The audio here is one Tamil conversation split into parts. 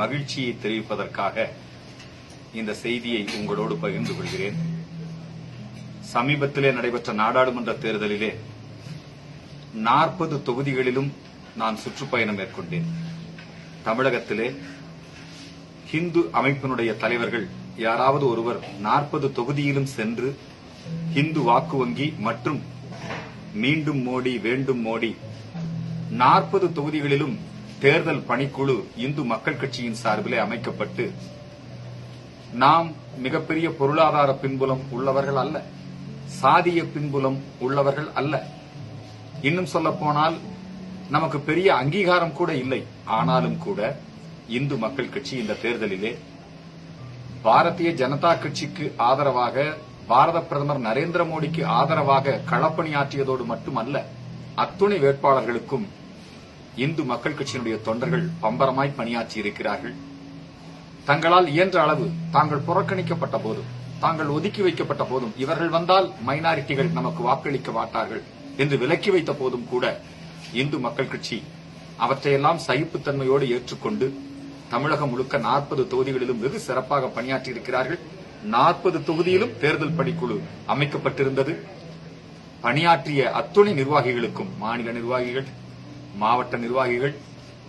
மகிழ்ச்சியை தெரிவிப்பதற்காக இந்த செய்தியை உங்களோடு பகிர்ந்து கொள்கிறேன். சமீபத்திலே நடைபெற்ற நாடாளுமன்ற தேர்தலிலே நாற்பது தொகுதிகளிலும் நான் சுற்றுப்பயணம் மேற்கொண்டேன். தமிழகத்திலே ஹிந்து அமைப்பினுடைய தலைவர்கள் யாராவது ஒருவர் நாற்பது தொகுதியிலும் சென்று ஹிந்து வாக்கு வங்கி மற்றும் மீண்டும் மோடி வேண்டும் மோடி நாற்பது தொகுதிகளிலும் தேர்தல் பணிக்குழு இந்து மக்கள் கட்சியின் சார்பிலே அமைக்கப்பட்டு நாம் மிகப்பெரிய பொருளாதார பின்புலம் உள்ளவர்கள் அல்ல சாதிய பின்புலம் உள்ளவர்கள் அல்ல. இன்னும் சொல்ல போனால் நமக்கு பெரிய அங்கீகாரம் கூட இல்லை. ஆனாலும் கூட இந்து மக்கள் கட்சி இந்த தேர்தலிலே பாரதிய ஜனதா கட்சிக்கு ஆதரவாக பாரத பிரதமர் நரேந்திர மோடிக்கு ஆதரவாக களப்பணியாற்றியதோடு மட்டுமல்ல அத்துணை வேட்பாளர்களுக்கும் இந்து மக்கள் கட்சியினுடைய தொண்டர்கள் பம்பரமாய் பணியாற்றி இருக்கிறார்கள். தங்களால் இயன்ற அளவு தாங்கள் புறக்கணிக்கப்பட்ட போதும் தாங்கள் ஒதுக்கி வைக்கப்பட்ட போதும் இவர்கள் வந்தால் மைனாரிட்டிகள் நமக்கு வாக்களிக்க மாட்டார்கள் என்று விலக்கி வைத்த போதும் கூட இந்து மக்கள் கட்சி அவற்றையெல்லாம் சகிப்புத்தன்மையோடு ஏற்றுக்கொண்டு தமிழகம் முழுக்க நாற்பது தொகுதிகளிலும் வெகு சிறப்பாக பணியாற்றி இருக்கிறார்கள். நாற்பது தொகுதியிலும் தேர்தல் பணிக்குழு அமைக்கப்பட்டிருந்தது. பணியாற்றிய அத்துணை நிர்வாகிகளுக்கும் மாநில நிர்வாகிகள் மாவட்ட நிர்வாகிகள்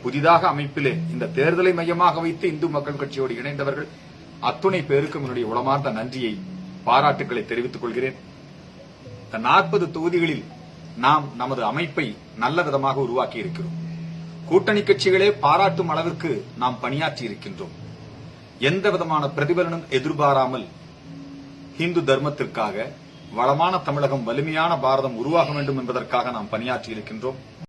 புதிதாக அமைப்பிலே இந்த தேர்தலை மையமாக வைத்து இந்து மக்கள் கட்சியோடு இணைந்தவர்கள் அத்துணை பேருக்கும் என்னுடைய உளமார்ந்த நன்றியை பாராட்டுக்களை தெரிவித்துக் கொள்கிறேன். இந்த நாற்பது தொகுதிகளில் நாம் நமது அமைப்பை நல்ல விதமாக உருவாக்கி இருக்கிறோம். கூட்டணி கட்சிகளே பாராட்டும் அளவிற்கு நாம் பணியாற்றி இருக்கின்றோம். எந்த விதமான பிரதிபலனும் எதிர்பாராமல் இந்து தர்மத்திற்காக வளமான தமிழகம் வலிமையான பாரதம் உருவாக வேண்டும் என்பதற்காக நாம் பணியாற்றி இருக்கின்றோம்.